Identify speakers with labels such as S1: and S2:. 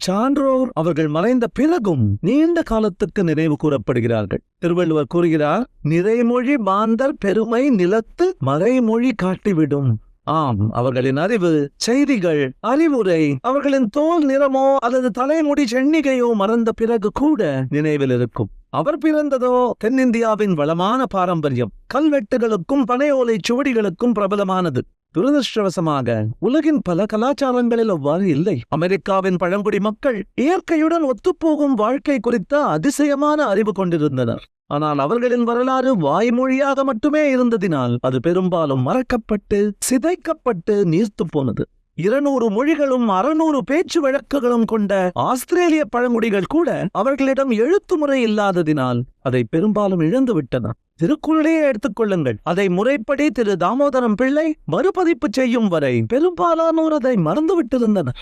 S1: சான்றோர் அவர்கள் மறைந்த பிறகும் நீண்ட காலத்துக்கு நினைவு கூறப்படுகிறார்கள். திருவள்ளுவர் கூறுகிறார் நிறைமொழி மாந்தர் பெருமை நிலத்து மறைமொழி காட்டிவிடும். ஆம் அவர்களின் அறிவு செய்திகள் அறிவுரை அவர்களின் தோல் நிறமோ அல்லது தலைமுடி சென்னிகையோ மறந்த பிறகு கூட நினைவில் இருக்கும். அவர் பிறந்ததோ தென்னிந்தியாவின் வளமான பாரம்பரியம். கல்வெட்டுகளுக்கும் பனையோலை சுவடிகளுக்கும் பிரபலமானது. துரதிருஷ்டவசமாக உலகின் பல கலாச்சாரங்களில் அவ்வாறு இல்லை. அமெரிக்காவின் பழங்குடி மக்கள் இயற்கையுடன் ஒத்துப்போகும் வாழ்க்கை குறித்த அதிசயமான அறிவு கொண்டிருந்தனர். ஆனால் அவர்களின் வரலாறு வாய்மொழியாக மட்டுமே இருந்ததினால் அது பெரும்பாலும் மறக்கப்பட்டு சிதைக்கப்பட்டு நீர்த்து போனது. இருநூறு மொழிகளும் அறுநூறு பேச்சு வழக்குகளும் கொண்ட ஆஸ்திரேலிய பழங்குடிகள் கூட அவர்களிடம் எழுத்து முறை இல்லாததினால் அதை பெரும்பாலும் இழந்துவிட்டன திருக்குறளையே எடுத்துக்கொள்ளுங்கள் அதை முறைப்படி திரு தாமோதரம் பிள்ளை மறுபதிப்பு செய்யும் வரை பெரும்பாலானோர் அதை மறந்துவிட்டிருந்தனர்.